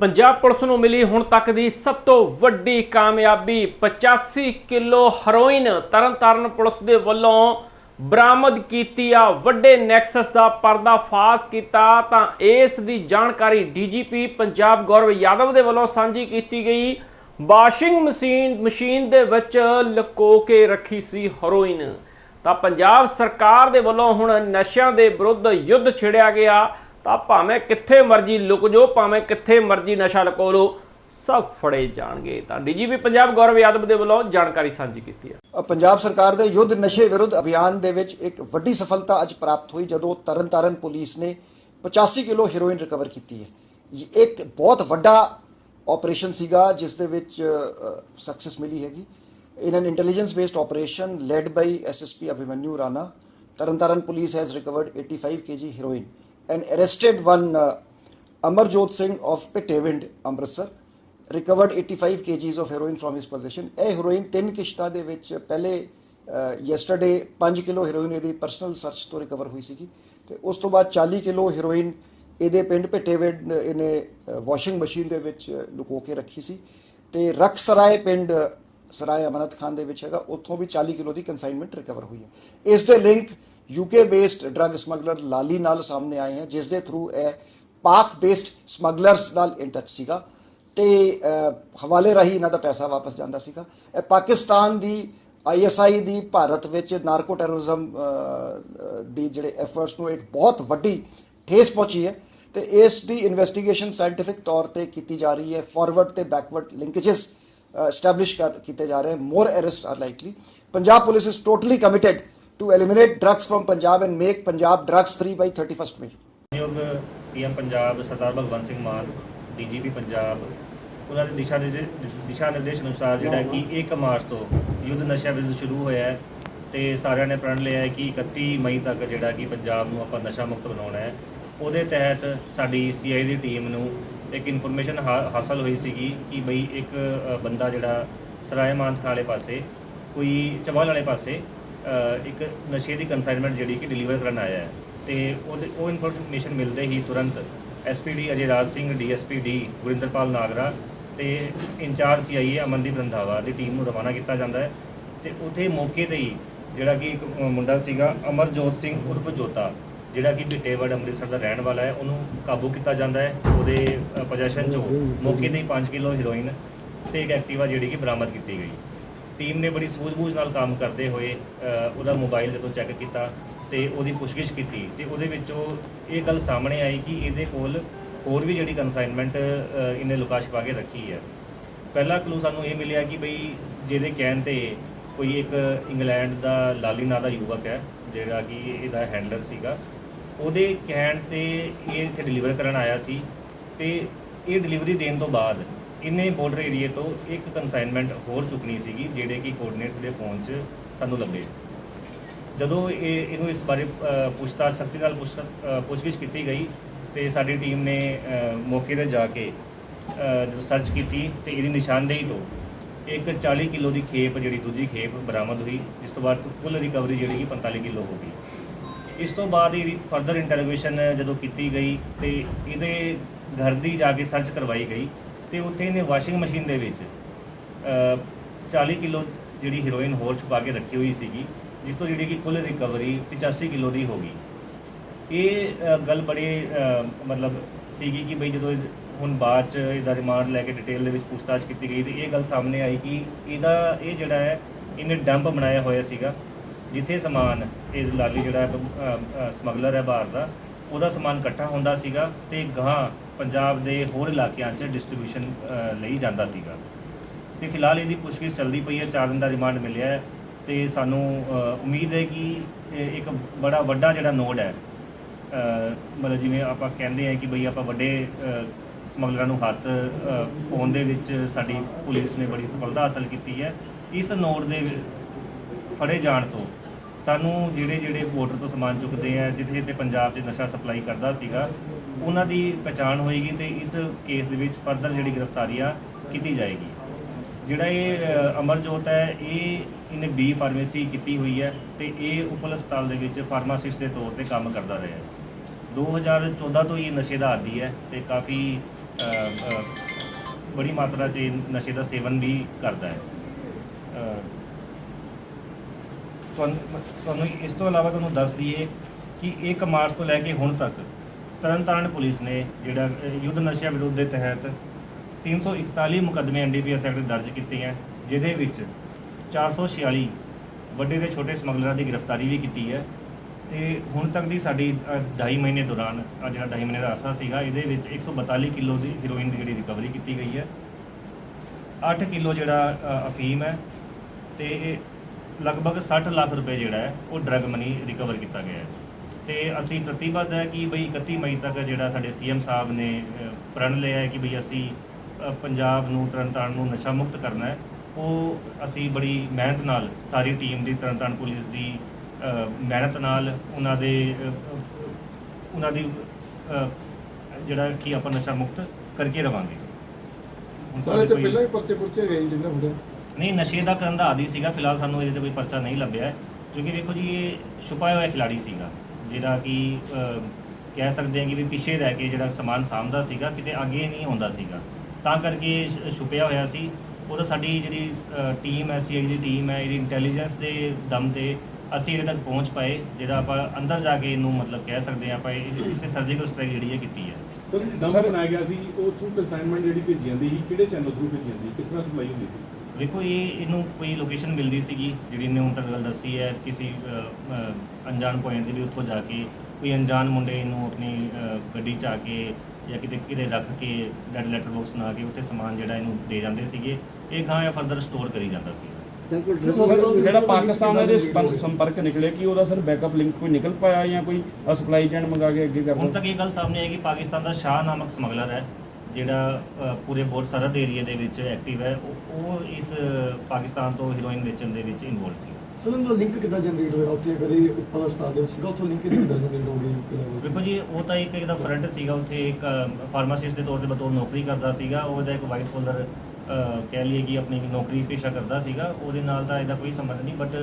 Punjab police ਨੂੰ ਮਿਲੀ ਹੁਣ ਤੱਕ ਦੀ ਸਭ ਤੋਂ ਵੱਡੀ ਕਾਮਯਾਬੀ। 85 ਕਿਲੋ ਹੈਰੋਇਨ ਤਰਨਤਾਰਨ ਪੁਲਿਸ ਦੇ ਵੱਲੋਂ ਬਰਾਮਦ ਕੀਤੀ ਆ। ਵੱਡੇ ਨੈਕਸਸ ਦਾ ਪਰਦਾਫਾਸ਼ ਕੀਤਾ ਤਾਂ ਇਸ ਦੀ ਜਾਣਕਾਰੀ ਡੀਜੀਪੀ ਪੰਜਾਬ ਗੌਰਵ ਯਾਦਵ ਦੇ ਵੱਲੋਂ ਸਾਂਝੀ ਕੀਤੀ ਗਈ। ਵਾਸ਼ਿੰਗ ਮਸ਼ੀਨ ਮਸ਼ੀਨ ਦੇ ਵਿੱਚ ਲੁਕੋ ਕੇ ਰੱਖੀ ਸੀ ਹੈਰੋਇਨ। ਤਾਂ ਪੰਜਾਬ ਸਰਕਾਰ ਦੇ ਵੱਲੋਂ ਹੁਣ ਨਸ਼ਿਆਂ ਦੇ ਵਿਰੁੱਧ ਯੁੱਧ ਛੇੜਿਆ ਗਿਆ। ਤਾਂ ਭਾਵੇਂ ਕਿੱਥੇ ਮਰਜ਼ੀ ਲੁਕ ਜਾਓ, ਭਾਵੇਂ ਕਿੱਥੇ ਮਰਜ਼ੀ ਨਸ਼ਾ ਲਕੋ ਲਓ ਸਭ ਫੜੇ ਜਾਣਗੇ। ਤਾਂ ਡੀਜੀਪੀ ਪੰਜਾਬ ਗੌਰਵ ਯਾਦਵ ਦੇ ਵੱਲੋਂ ਜਾਣਕਾਰੀ ਸਾਂਝੀ ਕੀਤੀ ਹੈ। ਪੰਜਾਬ ਸਰਕਾਰ ਦੇ ਯੁੱਧ ਨਸ਼ੇ ਵਿਰੁੱਧ ਅਭਿਆਨ ਦੇ ਵਿੱਚ ਇੱਕ ਵੱਡੀ ਸਫਲਤਾ ਅੱਜ ਪ੍ਰਾਪਤ ਹੋਈ, ਜਦੋਂ ਤਰਨਤਾਰਨ ਪੁਲਿਸ ਨੇ 85 ਕਿਲੋ ਹੀਰੋਇਨ ਰਿਕਵਰ ਕੀਤੀ ਹੈ। ਇਹ ਇੱਕ ਬਹੁਤ ਵੱਡਾ ਆਪਰੇਸ਼ਨ ਸੀਗਾ, ਜਿਸ ਦੇ ਵਿੱਚ ਸਕਸੈਸ ਮਿਲੀ ਹੈਗੀ। In an intelligence based operation led by SSP Abhimanyu Rana, Tarn Taran police has recovered 85 kg heroin and arrested one uh, Amarjot Singh of Pitewind Amritsar recovered 85 kgs of heroin from his possession. ਇਹ heroin ਤਿੰਨ ਕਿਸ਼ਤਾਂ ਦੇ ਵਿੱਚ ਪਹਿਲੇ yesterday 5 kilo heroin ਇਹਦੀ personal search ਤੋਂ recover ਹੋਈ ਸੀਗੀ ਤੇ ਉਸ ਤੋਂ ਬਾਅਦ 40 ਕਿਲੋ ਹੈਰੋਇਨ ਇਹਦੇ ਪਿੰਡ ਪਿੱਟੇਵਿੰਡ ਇਹਨੇ ਵਾਸ਼ਿੰਗ ਮਸ਼ੀਨ ਦੇ ਵਿੱਚ ਲੁਕੋ ਕੇ ਰੱਖੀ ਸੀ ਤੇ ਰਕਸਰਾਏ ਪਿੰਡ ਸਰਾਏ ਅਮਨਤ ਖਾਨ ਦੇ ਵਿੱਚ ਹੈਗਾ ਉੱਥੋਂ ਵੀ 40 ਕਿਲੋ ਦੀ ਕੰਸਾਈਨਮੈਂਟ ਰਿਕਵਰ ਹੋਈ ਹੈ ਇਸ ਦੇ link UK based drug smuggler Lali ਨਾਲ ਸਾਹਮਣੇ ਆਏ ਹਨ ਜਿਸ ਦੇ ਥਰੂ ਇਹ ਪਾਕ ਬੇਸਡ ਸਮਗਲਰਸ ਨਾਲ ਇਨ ਟੱਚ ਸੀਗਾ ਤੇ ਹਵਾਲੇ ਰਾਹੀਂ ਇਹਨਾਂ ਦਾ ਪੈਸਾ ਵਾਪਸ ਜਾਂਦਾ ਸੀਗਾ। ਇਹ ਪਾਕਿਸਤਾਨ ਦੀ ਆਈਐਸਆਈ ਦੀ ਭਾਰਤ ਵਿੱਚ ਨਾਰਕੋ ਟੈਰਰਿਜ਼ਮ ਦੀ ਜਿਹੜੇ ਐਫਰਟਸ ਨੂੰ ਇੱਕ ਬਹੁਤ ਵੱਡੀ ਠੇਸ ਪਹੁੰਚੀ ਹੈ ਤੇ ਇਸ ਦੀ ਇਨਵੈਸਟੀਗੇਸ਼ਨ ਸਾਇੰਟਿਫਿਕ ਤੌਰ ਤੇ ਕੀਤੀ ਜਾ ਰਹੀ ਹੈ। ਫਾਰਵਰਡ ਤੇ ਬੈਕਵਰਡ ਲਿੰਕੇजेस ਐਸਟੈਬਲਿਸ਼ ਕੀਤੇ ਜਾ ਰਹੇ ਹਨ more arrest are likely Punjab police is totally committed to eliminate drugs from Punjab and make Punjab drugs free by 31st May. ਯੋਗ ਸੀਐਮ ਪੰਜਾਬ ਸਰਦਾਰ ਭਗਵੰਤ ਸਿੰਘ ਮਾਨ ਡੀਜੀਪੀ ਪੰਜਾਬ ਉਹਨਾਂ ਦੇ ਦਿਸ਼ਾ ਨਿਰਦੇਸ਼ ਦਿਸ਼ਾ ਨਿਰਦੇਸ਼ ਅਨੁਸਾਰ ਜਿਹੜਾ ਕਿ 1 ਮਾਰਚ ਤੋਂ ਯੁੱਧ ਨਸ਼ਾ ਵਿਰੁੱਧ ਸ਼ੁਰੂ ਹੋਇਆ ਹੈ ਤੇ ਸਾਰਿਆਂ ਨੇ ਪ੍ਰਣ ਲਿਆ ਹੈ ਕਿ 31 ਮਈ ਤੱਕ ਜਿਹੜਾ ਕਿ ਪੰਜਾਬ ਨੂੰ ਆਪਾਂ ਨਸ਼ਾ ਮੁਕਤ ਬਣਾਉਣਾ ਹੈ। ਉਹਦੇ ਤਹਿਤ ਸਾਡੀ ਸੀਆਈ ਦੀ ਟੀਮ ਨੂੰ ਇੱਕ ਇਨਫੋਰਮੇਸ਼ਨ ਹਾਸਲ ਹੋਈ ਸੀਗੀ ਕਿ ਬਈ ਇੱਕ ਅ, ਬੰਦਾ ਜਿਹੜਾ ਸਰਾਏ ਮਾਨਥ ਵਾਲੇ ਪਾਸੇ ਕੋਈ ਚਵਾਲ ਵਾਲੇ ਪਾਸੇ ਇੱਕ ਨਸ਼ੇ ਦੀ ਕੰਸਾਈਨਮੈਂਟ ਜਿਹੜੀ ਕਿ ਡਿਲੀਵਰ ਕਰਨ ਆਇਆ ਹੈ ਤੇ ਉਹਦੇ ਉਹ ਇਨਫੋਰਮੇਸ਼ਨ ਮਿਲਦੇ ਹੀ ਤੁਰੰਤ SPD Ajay Raj Singh DSP D Gurinderpal Nagra ਤੇ in charge CIA Amandeep Randhawa the team ਨੂੰ ਰਵਾਨਾ ਕੀਤਾ ਜਾਂਦਾ ਹੈ। ਤੇ ਉੱਥੇ ਮੌਕੇ ਤੇ ਹੀ ਜਿਹੜਾ ਕਿ ਇੱਕ ਮੁੰਡਾ ਸੀਗਾ ਅਮਰਜੋਤ ਸਿੰਘ ਉਰਫ ਜੋਤਾ, ਜਿਹੜਾ ਕਿ ਬਿਟੇਵੜ ਅੰਮ੍ਰਿਤਸਰ ਦਾ ਰਹਿਣ ਵਾਲਾ ਹੈ, ਉਹਨੂੰ ਕਾਬੂ ਕੀਤਾ ਜਾਂਦਾ ਹੈ ਉਹਦੇ ਪੋਜੀਸ਼ਨ ਚੋਂ। ਮੌਕੇ ਤੇ ਹੀ 5 ਕਿਲੋ ਹੀਰੋਇਨ ਤੇ ਇੱਕ ਐਕਟਿਵਾ ਜਿਹੜੀ ਕਿ ਬਰਾਮਦ ਕੀਤੀ ਗਈ। ਟੀਮ ਨੇ ਬੜੀ ਸੂਝ-ਬੂਝ ਨਾਲ ਕੰਮ ਕਰਦੇ ਹੋਏ ਅ, ਉਹਦਾ ਮੋਬਾਈਲ ਜਦੋਂ ਚੈੱਕ ਕੀਤਾ ਤੇ ਉਹਦੀ ਪੁੱਛਗਿੱਛ ਕੀਤੀ ਤੇ ਉਹਦੇ ਵਿੱਚੋਂ ਇਹ ਗੱਲ ਸਾਹਮਣੇ ਆਈ ਕਿ ਇਹਦੇ ਕੋਲ ਹੋਰ ਵੀ ਜਿਹੜੀ ਕੰਸਾਈਨਮੈਂਟ ਇਹਨੇ ਲੁਕਾ ਛੁਪਾ ਕੇ ਰੱਖੀ ਹੈ। ਪਹਿਲਾ ਕਲੂ ਸਾਨੂੰ ਇਹ ਮਿਲਿਆ ਕਿ ਬਈ ਜਿਹਦੇ ਕਹਿਣ ਤੇ ਕੋਈ ਇੱਕ ਇੰਗਲੈਂਡ ਦਾ ਲਾਲੀ ਨਾਂ ਦਾ ਯੁਵਕ ਹੈ ਜਿਹੜਾ ਕਿ ਇਹਦਾ ਹੈਂਡਲਰ ਸੀਗਾ ਉਹਦੇ ਕਹਿਣ ਤੇ ਇਹ ਇੱਥੇ ਡਿਲੀਵਰ ਕਰਨ ਆਇਆ ਸੀ ਤੇ ਇਹ ਡਿਲੀਵਰੀ ਦੇਣ ਤੋਂ ਬਾਅਦ ਇਹਨੇ ਬਾਰਡਰ ਏਰੀਏ ਤੋਂ ਇੱਕ ਕੰਸਾਈਨਮੈਂਟ ਹੋਰ ਚੁੱਕਣੀ ਸੀਗੀ ਜਿਹੜੇ ਕਿ ਕੋਆਰਡੀਨੇਟਸ ਦੇ ਫੋਨ 'ਚ ਸਾਨੂੰ ਲੱਭੇ? ਜਦੋਂ ਇਹ ਇਹਨੂੰ ਇਸ ਬਾਰੇ ਅ, ਪੁੱਛਤਾਛ ਸਖਤੀ ਨਾਲ ਪੁੱਛ ਪੁੱਛਗਿੱਛ ਕੀਤੀ ਗਈ ਤੇ ਸਾਡੀ ਟੀਮ ਨੇ ਮੌਕੇ ਤੇ ਜਾ ਕੇ ਜਦੋਂ ਸਰਚ ਕੀਤੀ ਤੇ ਇਹਦੀ ਨਿਸ਼ਾਨਦੇਹੀ ਤੋਂ ਇੱਕ 40 ਕਿਲੋ ਦੀ ਖੇਪ ਜਿਹੜੀ ਦੂਜੀ ਖੇਪ ਬਰਾਮਦ ਹੋਈ ਜਿਸ ਤੋਂ ਬਾਅਦ ਕੁੱਲ ਰਿਕਵਰੀ ਜਿਹੜੀ ਕਿ 45 ਕਿਲੋ ਹੋ ਗਈ। ਇਸ ਤੋਂ ਬਾਅਦ ਇਹਦੀ ਫਰਦਰ ਇੰਟਰੋਗੇਸ਼ਨ ਜਦੋਂ ਕੀਤੀ ਗਈ ਤੇ ਇਹਦੇ ਘਰ ਦੀ ਜਾ ਕੇ ਸਰਚ ਕਰਵਾਈ ਗਈ ਤੇ ਉੱਥੇ ਇਹਨੇ ਵਾਸ਼ਿੰਗ ਮਸ਼ੀਨ ਦੇ ਵਿੱਚ ਅ, 40 ਕਿਲੋ ਜਿਹੜੀ ਹੀਰੋਇਨ ਹੋਰ ਛੁਪਾ ਕੇ ਰੱਖੀ ਹੋਈ ਸੀਗੀ ਜਿਸ ਤੋਂ ਜਿਹੜੀ ਕਿ ਕੁੱਲ ਰਿਕਵਰੀ 85 ਕਿਲੋ ਦੀ ਹੋ ਗਈ। ਇਹ ਗੱਲ ਬੜੇ ਮਤਲਬ ਸੀਗੀ ਕਿ ਬਈ ਜਦੋਂ ਇਹ- ਹੁਣ ਬਾਅਦ ਚ ਇਹਦਾ ਰਿਮਾਂਡ ਲੈ ਕੇ ਡਿਟੇਲ ਦੇ ਵਿੱਚ ਪੁੱਛਤਾਛ ਕੀਤੀ ਗਈ ਤੇ ਇਹ ਗੱਲ ਸਾਹਮਣੇ ਆਈ ਕਿ ਇਹਦਾ ਇਹ ਜਿਹੜਾ ਹੈ ਇਹਨੇ ਡੰਪ ਬਣਾਇਆ ਹੋਇਆ ਸੀਗਾ ਜਿੱਥੇ ਸਮਾਨ ਇਹ ਲਾਲੀ ਜਿਹੜਾ ਸਮਗਲਰ ਹੈ ਬਾਹਰ ਦਾ ਉਹਦਾ ਸਮਾਨ ਇਕੱਠਾ ਹੁੰਦਾ ਸੀਗਾ ਤੇ ਗਾਂ ਪੰਜਾਬ ਦੇ ਹੋਰ ਇਲਾਕਿਆਂ 'ਚ ਡਿਸਟ੍ਰੀਬਿਊਸ਼ਨ ਲਈ ਜਾਂਦਾ ਸੀਗਾ। ਤੇ ਫਿਲਹਾਲ ਇਹਦੀ ਪੁੱਛਗਿੱਛ ਚੱਲਦੀ ਪਈ ਹੈ 4 ਦਿਨ ਦਾ ਰਿਮਾਂਡ ਮਿਲਿਆ ਹੈ ਤੇ ਸਾਨੂੰ ਉਮੀਦ ਹੈ ਕਿ ਇੱਕ ਬੜਾ ਵੱਡਾ ਜਿਹੜਾ ਨੋਡ ਹੈ ਮਤਲਬ ਜਿਵੇਂ ਆਪਾਂ ਕਹਿੰਦੇ ਆ ਕਿ ਬਈ ਆਪਾਂ ਵੱਡੇ ਸਮਗਲਰਾਂ ਨੂੰ ਹੱਥ ਪਾਉਣ ਦੇ ਵਿੱਚ ਸਾਡੀ ਪੁਲਿਸ ਨੇ ਬੜੀ ਸਫਲਤਾ ਹਾਸਲ ਕੀਤੀ ਹੈ। ਇਸ ਨੋਡ ਦੇ ਫੜੇ ਜਾਣ ਤੋਂ ਸਾਨੂੰ ਜਿਹੜੇ ਜਿਹੜੇ ਬਾਰਡਰ ਤੋਂ ਸਮਾਨ ਚੁੱਕਦੇ ਆ ਜਿੱਥੇ ਜਿੱਥੇ ਪੰਜਾਬ 'ਚ ਨਸ਼ਾ ਸਪਲਾਈ ਕਰਦਾ ਸੀਗਾ ਉਹਨਾਂ ਦੀ ਪਛਾਣ ਹੋਏਗੀ ਤੇ ਇਸ ਕੇਸ ਦੇ ਵਿੱਚ ਫਰਦਰ ਜਿਹੜੀ ਗ੍ਰਿਫ਼ਤਾਰੀ ਆ ਕੀਤੀ ਜਾਏਗੀ। ਜਿਹੜਾ ਇਹ ਅ, ਅਮਰਜੋਤ ਹੈ ਇਹ ਇਹਨੇ ਬੀ ਫਾਰਮੇਸੀ ਕੀਤੀ ਹੋਈ ਹੈ ਤੇ ਇਹ ਉਪਲ ਹਸਪਤਾਲ ਦੇ ਵਿੱਚ ਫਾਰਮਾਸਿਸਟ ਦੇ ਤੌਰ ਤੇ ਕੰਮ ਕਰਦਾ ਰਿਹਾ ਹੈ। 2014 ਤੋਂ ਹੀ ਇਹ ਨਸ਼ੇ ਦਾ ਆਦੀ ਹੈ ਤੇ ਕਾਫੀ ਅ, ਅ, ਬੜੀ ਮਾਤਰਾ 'ਚ ਇਹ ਨਸ਼ੇ ਦਾ ਸੇਵਨ ਵੀ ਕਰਦਾ ਹੈ। ਅ, ਤੁਹਾਨੂੰ ਤੁਹਾਨੂੰ ਇਸ ਤੋਂ ਇਲਾਵਾ ਤੁਹਾਨੂੰ ਦੱਸ ਦਈਏ ਕਿ 1 ਮਾਰਚ ਤੋਂ ਲੈ ਕੇ ਹੁਣ ਤੱਕ ਤਰਨਤਾਰਨ ਪੁਲਿਸ ਨੇ ਜਿਹੜਾ ਅ, ਯੁੱਧ ਨਸ਼ਿਆਂ ਵਿਰੁੱਧ ਦੇ ਤਹਿਤ 341 ਮੁਕੱਦਮੇ ਐਨਡੀਪੀਐਸ ਐਕਟ ਦਰਜ ਕੀਤੇ ਹੈ ਜਿਹਦੇ ਵਿੱਚ 446 ਵੱਡੇ ਤੇ ਛੋਟੇ ਸਮਗਲਰਾਂ ਦੀ ਗ੍ਰਿਫਤਾਰੀ ਵੀ ਕੀਤੀ ਹੈ ਤੇ ਹੁਣ ਤੱਕ ਦੀ ਸਾਡੀ 2.5 ਮਹੀਨੇ ਦੌਰਾਨ ਆਹ ਜਿਹੜਾ 2.5 ਮਹੀਨੇ ਦਾ ਅਰਸਾ ਸੀਗਾ ਇਹਦੇ ਵਿੱਚ 142 ਕਿਲੋ ਦੀ ਹੀਰੋਇਨ ਦੀ ਜਿਹੜੀ ਰਿਕਵਰੀ ਕੀਤੀ ਗਈ ਹੈ 8 ਕਿਲੋ ਜਿਹੜਾ ਅ, ਅਫੀਮ ਹੈ ਤੇ ਇਹ ਲਗਭਗ 60 ਲੱਖ ਰੁਪਏ ਜਿਹੜਾ ਹੈ ਉਹ ਡਰਗ ਮਨੀ ਰਿਕਵਰ ਕੀਤਾ ਗਿਆ ਹੈ। ਤੇ ਅਸੀਂ ਪ੍ਰਤੀਬੱਧ ਹੈ ਕਿ ਬਈ 31 ਮਈ ਤੱਕ ਜਿਹੜਾ ਸਾਡੇ ਸੀਐਮ ਸਾਹਿਬ ਨੇ ਪ੍ਰਣ ਲਿਆ ਹੈ ਕਿ ਬਈ ਅਸੀਂ ਪੰਜਾਬ ਨੂੰ ਤਰਨਤਾਰਨ ਨੂੰ ਨਸ਼ਾ ਮੁਕਤ ਕਰਨਾ ਹੈ। ਉਹ ਅਸੀਂ ਬੜੀ ਮਿਹਨਤ ਨਾਲ ਸਾਰੀ ਟੀਮ ਦੀ ਤਰਨਤਾਰਨ ਪੁਲਿਸ ਦੀ ਮਿਹਨਤ ਨਾਲ ਉਹਨਾਂ ਦੇ ਉਹਨਾਂ ਦੀ ਜਿਹੜਾ ਕਿ ਆਪਾਂ ਨਸ਼ਾ ਮੁਕਤ ਕਰਕੇ ਰਵਾਂਗੇ। ਸਾਰੇ ਤੇ ਪਹਿਲਾਂ ਹੀ ਪਰਚੇ ਪੁਰਚੇ ਗਏ ਜਿੰਨਾ ਹੁੰਦਾ। ਨਹੀਂ ਨਸ਼ੇ ਦਾ ਕਰਨ ਦਾ ਆਦੀ ਸੀਗਾ। ਫਿਲਹਾਲ ਸਾਨੂੰ ਇਹਦੇ ਤੇ ਕੋਈ ਪਰਚਾ ਨਹੀਂ ਲੱਭਿਆ। ਕਿਉਂਕਿ ਵੇਖੋ ਜੀ ਇਹ ਛੁਪਾਇਆ ਹੋਇਆ ਖਿਲਾੜੀ ਸੀਗਾ। ਜਿਹੜਾ ਕਿ ਕਹਿ ਸਕਦੇ ਹਾਂ ਕਿ ਵੀ ਪਿੱਛੇ ਰਹਿ ਕੇ ਜਿਹੜਾ ਸਮਾਨ ਸਾਂਭਦਾ ਸੀਗਾ, ਕਿਤੇ ਅੱਗੇ ਨਹੀਂ ਆਉਂਦਾ ਸੀਗਾ। ਤਾਂ ਕਰਕੇ ਛੁਪਿਆ ਹੋਇਆ ਸੀ। ਉਹਦਾ ਸਾਡੀ ਜਿਹੜੀ ਟੀਮ ਹੈ ਸੀਆਈ ਦੀ ਟੀਮ ਹੈ, ਇਹਦੀ ਇੰਟੈਲੀਜੈਂਸ ਦੇ ਦਮ ਤੇ ਅਸੀਂ ਇਹਦੇ ਤੱਕ ਪਹੁੰਚ ਪਾਏ, ਜਿਹੜਾ ਆਪਾਂ ਅੰਦਰ ਜਾ ਕੇ ਇਹਨੂੰ ਮਤਲਬ ਕਹਿ ਸਕਦੇ ਹਾਂ, ਆਪਾਂ ਇਹ- ਇਸ ਤੇ ਸਰਜੀਕਲ ਸਟ੍ਰਾਈਕ ਜਿਹੜੀ ਹੈ ਕੀਤੀ ਹੈ। ਸਰ ਡੰਪ ਬਣਾਇਆ ਗਿਆ ਸੀ, ਉਹ ਥਰੂ ਕਨਸਾਈਨਮੈਂਟ ਜਿਹੜੀ ਭੇਜੀ ਜਾਂਦੀ ਸੀ, ਕਿਹੜੇ ਚੈਨਲ ਥਰੂ ਭੇਜੀ ਜਾਂਦੀ ਕਿਸ ਤਰ੍ਹਾਂ ਸਪਲਾਈ ਹੁੰਦੀ ਸੀ? ਵੇਖੋ ਇਹ ਇਹਨੂੰ ਕੋਈ ਲੋਕੇਸ਼ਨ ਮਿਲਦੀ ਸੀਗੀ ਜਿਹੜੀ ਇਹਨੇ ਹੁਣ ਤੱਕ ਗੱਲ ਦੱਸੀ ਹੈ ਕਿਸੇ ਅਣਜਾਣ ਪੁਆਇੰਟ ਤੇ ਵੀ ਉੱਥੋਂ ਜਾ ਕੇ ਕੋਈ ਅਣਜਾਣ ਮੁੰਡੇ ਇਹਨੂੰ ਆਪਣੀ ਅ, ਗੱਡੀ 'ਚ ਆ ਕੇ ਜਾਂ ਕਿਤੇ ਕਿਤੇ ਰੱਖ ਕੇ ਡੈਡ ਲੈਟਰ ਬਾਕਸ ਬਣਾ ਕੇ ਉੱਥੇ ਸਮਾਨ ਜਿਹੜਾ ਇਹਨੂੰ ਦੇ ਜਾਂਦੇ ਸੀਗੇ ਇਹ ਗਾਂ ਫਰਦਰ ਸਟੋਰ ਕਰੀ ਜਾਂਦਾ ਸੀ। ਜਿਹੜਾ ਪਾਕਿਸਤਾਨ ਨਾਲ ਇਹਦੇ ਸੰਪਰਕ- ਨਿਕਲੇ ਕਿ ਉਹਦਾ ਸਰ ਬੈਕਅਪ ਲਿੰਕ ਕੋਈ ਨਿਕਲ ਪਾਇਆ ਜਾਂ ਕੋਈ ਸਪਲਾਈ ਏਜੰਟ ਮੰਗਾ ਕੇ ਅੱਗੇ ਹੁਣ ਕਰਦਾ ਤੱਕ ਇਹ ਗੱਲ ਸਾਹਮਣੇ ਆਈ ਕਿ ਪਾਕਿਸਤਾਨ ਦਾ ਸ਼ਾਹ ਨਾਮਕ ਸਮਗਲਰ ਹੈ। ਜਿਹੜਾ ਪੂਰੇ ਬੋਰ ਸਰਹੱਦ ਏਰੀਆ ਦੇ ਵਿੱਚ ਐਕਟਿਵ ਹੈ ਉਹ- ਉਹ ਇਸ ਪਾਕਿਸਤਾਨ ਤੋਂ ਹੀਰੋਇਨ ਵੇਚਣ ਦੇ ਵਿੱਚ ਇਨਵੋਲਵ ਸੀ। ਸਰ ਇਹਦਾ ਲਿੰਕ ਕਿੱਦਾਂ ਜਨਰੇਟ ਹੋਇਆ? ਉੱਥੇ ਕਦੇ ਉੱਪਰ ਹਸਪਤਾਲ ਦੇ ਵਿੱਚ ਸੀਗਾ ਉੱਥੋਂ ਲਿੰਕ ਕਿੱਦਾਂ ਜਨਰੇਟ ਹੋ ਯੂਕੇ ਲੈਵਲ ਵੇਖੋ ਜੀ ਉਹ ਤਾਂ ਇੱਕ ਇਹਦਾ ਫਰੰਟ ਸੀਗਾ ਉੱਥੇ ਇੱਕ ਫਾਰਮਾਸਿਸਟ ਦੇ ਤੌਰ ਤੇ ਬਤੌਰ ਨੌਕਰੀ ਕਰਦਾ ਸੀਗਾ ਉਹਦਾ ਇੱਕ ਵਾਈਟ ਫੋਲਡਰ ਕਹਿ ਲਈਏ ਕਿ ਆਪਣੀ ਨੌਕਰੀ ਪੇਸ਼ਾ ਕਰਦਾ ਸੀਗਾ ਉਹਦੇ ਨਾਲ ਤਾਂ ਇਹਦਾ ਕੋਈ ਸੰਬੰਧ ਨਹੀਂ ਬਟ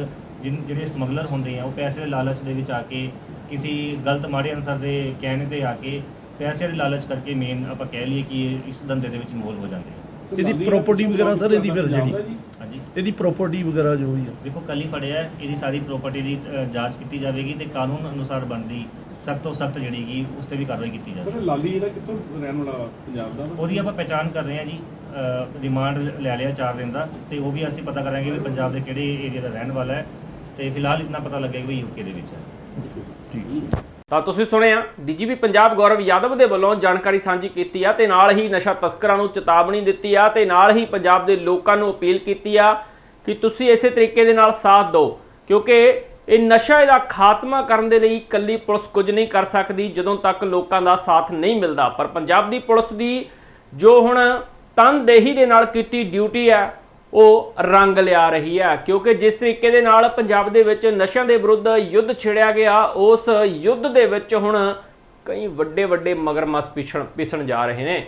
ਜਿਹੜੇ ਸਮਗਲਰ ਹੁੰਦੇ ਆ ਉਹ ਪੈਸੇ ਦੇ ਲਾਲਚ ਦੇ ਵਿੱਚ ਆ ਕੇ ਕਿਸੇ ਗਲਤ ਮਾੜੇ ਅਨਸਰ ਦੇ ਕਹਿਣੇ ਤੇ ਆ ਕੇ ਪੈਸੇ ਦੇ ਲਾਲਚ ਕਰਕੇ ਮੇਨ ਆਪਾਂ ਕਹਿ ਲਈਏ ਕਿ ਇਹ ਇਸ ਧੰਦੇ ਦੇ ਵਿੱਚ ਇਨਵੋਲਵ ਹੋ ਜਾਂਦੇ ਆ। ਇਹਦੀ ਦਾ ਵਗੈਰਾ ਸਰ ਇਹਦੀ ਫਿਰ ਜਿਹੜੀ-? ਹਾਂਜੀ। ਇਹਦੀ ਪ੍ਰਾਪਰਟੀ ਵਗੈਰਾ ਜੋ ਵੀ ਆ? ਦੇਖੋ ਕੱਲ ਫੜਿਆ ਹੈ, ਇਹਦੀ ਸਾਰੀ ਪ੍ਰਾਪਰਟੀ ਦੀ ਅ, ਜਾਂਚ ਕੀਤੀ ਜਾਵੇਗੀ ਤੇ ਕਾਨੂੰਨ ਅਨੁਸਾਰ ਬਣਦੀ ਸਖਤ ਤੋਂ ਸਖਤ ਜਿਹੜੀ ਕਿ ਉਸ ਤੇ ਵੀ ਕਾਰਵਾਈ ਕੀਤੀ ਜਾਵੇਗੀ। ਸਰ ਲਾਲੀ ਜਿਹੜਾ ਕਿੱਥੋਂ ਰਹਿਣ ਵਾਲਾ ਪੰਜਾਬ ਦਾ? ਵਾ? ਉਹਦੀ ਆਪਾਂ ਪਹਿਚਾਣ ਕਰ ਰਹੇ ਹਾਂ ਜੀ ਰਿਮਾਂਡ ਲੈ ਲਿਆ 4 ਦਿਨ ਦਾ ਤੇ ਉਹ ਵੀ ਅਸੀਂ ਪਤਾ ਕਰਾਂਗੇ ਵੀ ਪੰਜਾਬ ਦੇ ਕਿਹੜੇ ਏਰੀਆ ਦਾ ਰਹਿਣ ਵਾਲਾ ਹੈ ਤੇ ਫਿਲਹਾਲ ਇਤਨਾ ਪਤਾ ਲੱਗੇਗਾ ਵੀ ਯੂਕੇ ਦੇ ਵਿੱਚ ਹੈ। ਤਾਂ ਤੁਸੀਂ ਸੁਣਿਆ, ਡੀਜੀਪੀ ਪੰਜਾਬ ਗੌਰਵ ਯਾਦਵ ਦੇ ਵੱਲੋਂ ਜਾਣਕਾਰੀ ਸਾਂਝੀ ਕੀਤੀ ਆ ਤੇ ਨਾਲ ਹੀ ਨਸ਼ਾ ਤਸਕਰਾਂ ਨੂੰ ਚੇਤਾਵਨੀ ਦਿੱਤੀ ਆ ਤੇ ਨਾਲ ਹੀ ਪੰਜਾਬ ਦੇ ਲੋਕਾਂ ਨੂੰ ਅਪੀਲ ਕੀਤੀ ਆ ਕਿ ਤੁਸੀਂ ਇਸੇ ਤਰੀਕੇ ਦੇ ਨਾਲ ਸਾਥ ਦਿਓ, ਕਿਉਂਕਿ ਇਹ ਨਸ਼ਾ ਇਹਦਾ ਖਾਤਮਾ ਕਰਨ ਦੇ ਲਈ ਇਕੱਲੀ ਪੁਲਿਸ ਕੁਝ ਨਹੀਂ ਕਰ ਸਕਦੀ ਜਦੋਂ ਤੱਕ ਲੋਕਾਂ ਦਾ ਸਾਥ ਨਹੀਂ ਮਿਲਦਾ। ਪਰ ਪੰਜਾਬ ਦੀ ਪੁਲਿਸ ਦੀ ਜੋ ਹੁਣ ਤਨਦੇਹੀ ਦੇ ਨਾਲ ਕੀਤੀ ਡਿਊਟੀ ਹੈ ਉਹ ਰੰਗ ਲਿਆ ਰਹੀ ਹੈ। ਕਿਉਂਕਿ ਜਿਸ ਤਰੀਕੇ ਦੇ ਨਾਲ ਪੰਜਾਬ ਦੇ ਵਿੱਚ ਨਸ਼ਿਆਂ ਦੇ ਵਿਰੁੱਧ ਯੁੱਧ ਛਿੜਿਆ ਗਿਆ, ਉਸ ਯੁੱਧ ਦੇ ਵਿੱਚ ਹੁਣ ਕਈ ਵੱਡੇ ਵੱਡੇ ਮਗਰਮੱਛ ਪਿਛਣ ਪਿਸਣ ਜਾ ਰਹੇ ਨੇ।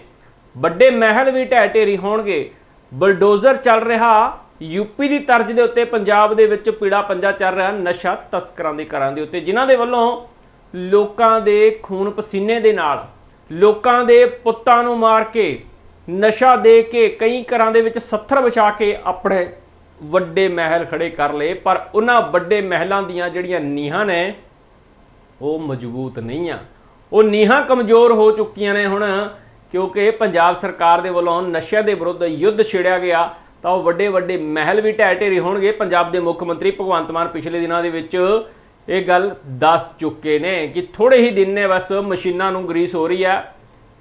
ਵੱਡੇ ਮਹਿਲ ਵੀ ਢਹਿ ਢੇਰੀ ਹੋਣਗੇ। ਬਲਡੋਜ਼ਰ ਚੱਲ ਰਿਹਾ। ਯੂਪੀ ਦੀ ਤਰਜ਼ ਦੇ ਉੱਤੇ ਪੰਜਾਬ ਦੇ ਵਿੱਚ ਪੀੜਾ ਪੰਜਾ ਚੱਲ ਰਿਹਾ ਨਸ਼ਾ ਤਸਕਰਾਂ ਦੇ ਘਰਾਂ ਦੇ ਉੱਤੇ, ਜਿਨ੍ਹਾਂ ਦੇ ਵੱਲੋਂ ਲੋਕਾਂ ਦੇ ਖੂਨ ਪਸੀਨੇ ਦੇ ਨਾਲ, ਲੋਕਾਂ ਦੇ ਪੁੱਤਾਂ ਨੂੰ ਮਾਰ ਕੇ ਨਸ਼ਾ ਦੇ ਕੇ ਕਈ ਘਰਾਂ ਦੇ ਵਿੱਚ ਸੱਥਰ ਵਿਛਾ ਕੇ ਆਪਣੇ ਵੱਡੇ ਮਹਿਲ ਖੜੇ ਕਰ ਲਏ, ਪਰ ਉਹਨਾਂ ਵੱਡੇ ਮਹਿਲਾਂ ਦੀਆਂ ਜਿਹੜੀਆਂ ਨੀਹਾਂ ਨੇ, ਉਹ ਮਜ਼ਬੂਤ ਨਹੀਂ ਆ। ਉਹ ਨੀਹਾਂ ਕਮਜ਼ੋਰ ਹੋ ਚੁੱਕੀਆਂ ਨੇ ਹੁਣ, ਕਿਉਂਕਿ ਪੰਜਾਬ ਸਰਕਾਰ ਦੇ ਵੱਲੋਂ ਨਸ਼ਿਆਂ ਦੇ ਵਿਰੁੱਧ ਯੁੱਧ ਛੇੜਿਆ ਗਿਆ, ਤਾਂ ਉਹ ਵੱਡੇ ਵੱਡੇ ਮਹਿਲ ਵੀ ਢਹਿ ਢੇਰੀ ਹੋਣਗੇ। ਪੰਜਾਬ ਦੇ ਮੁੱਖ ਮੰਤਰੀ ਭਗਵੰਤ ਮਾਨ ਪਿਛਲੇ ਦਿਨਾਂ ਦੇ ਵਿੱਚ ਇਹ ਗੱਲ ਦੱਸ ਚੁੱਕੇ ਨੇ ਕਿ ਥੋੜੇ ਹੀ ਦਿਨ ਨੇ ਬਸ, ਮਸ਼ੀਨਾਂ ਨੂੰ ਗਰੀਸ ਹੋ ਰਹੀ ਆ।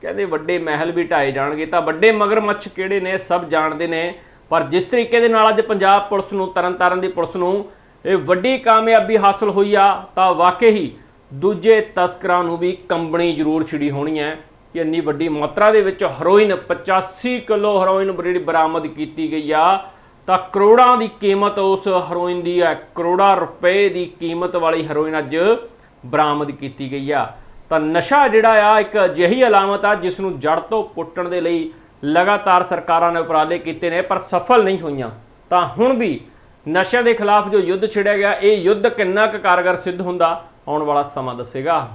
ਕਹਿੰਦੇ ਵੱਡੇ ਮਹਿਲ ਵੀ ਢਾਏ ਜਾਣਗੇ ਤਾਂ ਵੱਡੇ ਮਗਰਮੱਛ ਕਿਹੜੇ ਨੇ, ਸਭ ਜਾਣਦੇ ਨੇ। ਪਰ ਜਿਸ ਤਰੀਕੇ ਦੇ ਨਾਲ ਅੱਜ ਪੰਜਾਬ ਪੁਲਿਸ ਨੂੰ, ਤਰਨਤਾਰਨ ਦੀ ਪੁਲਿਸ ਨੂੰ ਇਹ ਵੱਡੀ ਕਾਮਯਾਬੀ ਹਾਸਲ ਹੋਈ ਆ, ਤਾਂ ਵਾਕਈ ਹੀ ਦੂਜੇ ਤਸਕਰਾਂ ਨੂੰ ਵੀ ਕੰਬਣੀ ਜ਼ਰੂਰ ਛਿੜੀ ਹੋਣੀ ਹੈ ਕਿ ਇੰਨੀ ਵੱਡੀ ਮਾਤਰਾ ਦੇ ਵਿੱਚ ਹੈਰੋਇਨ 85 ਕਿਲੋ ਹੈਰੋਇਨ ਜਿਹੜੀ ਬਰਾਮਦ ਕੀਤੀ ਗਈ ਆ, ਤਾਂ ਕਰੋੜਾਂ ਦੀ ਕੀਮਤ ਉਸ ਹੈਰੋਇਨ ਦੀ ਹੈ। ਕਰੋੜਾਂ ਰੁਪਏ ਦੀ ਕੀਮਤ ਵਾਲੀ ਹੈਰੋਇਨ ਅੱਜ ਬਰਾਮਦ ਕੀਤੀ ਗਈ ਆ। ਤਾਂ ਨਸ਼ਾ ਜਿਹੜਾ ਆ, ਇੱਕ ਅਜਿਹੀ ਅਲਾਮਤ ਆ ਜਿਸ ਨੂੰ ਜੜ ਤੋਂ ਪੁੱਟਣ ਦੇ ਲਈ ਲਗਾਤਾਰ ਸਰਕਾਰਾਂ ਨੇ ਉਪਰਾਲੇ ਕੀਤੇ ਨੇ, ਪਰ ਸਫਲ ਨਹੀਂ ਹੋਈਆਂ। ਤਾਂ ਹੁਣ ਵੀ ਨਸ਼ਿਆਂ ਦੇ ਖਿਲਾਫ ਜੋ ਯੁੱਧ ਛਿੜਿਆ ਗਿਆ, ਇਹ ਯੁੱਧ ਕਿੰਨਾ ਕੁ ਕਾਰਗਰ ਸਿੱਧ ਹੁੰਦਾ, ਆਉਣ ਵਾਲਾ ਸਮਾਂ ਦੱਸੇਗਾ।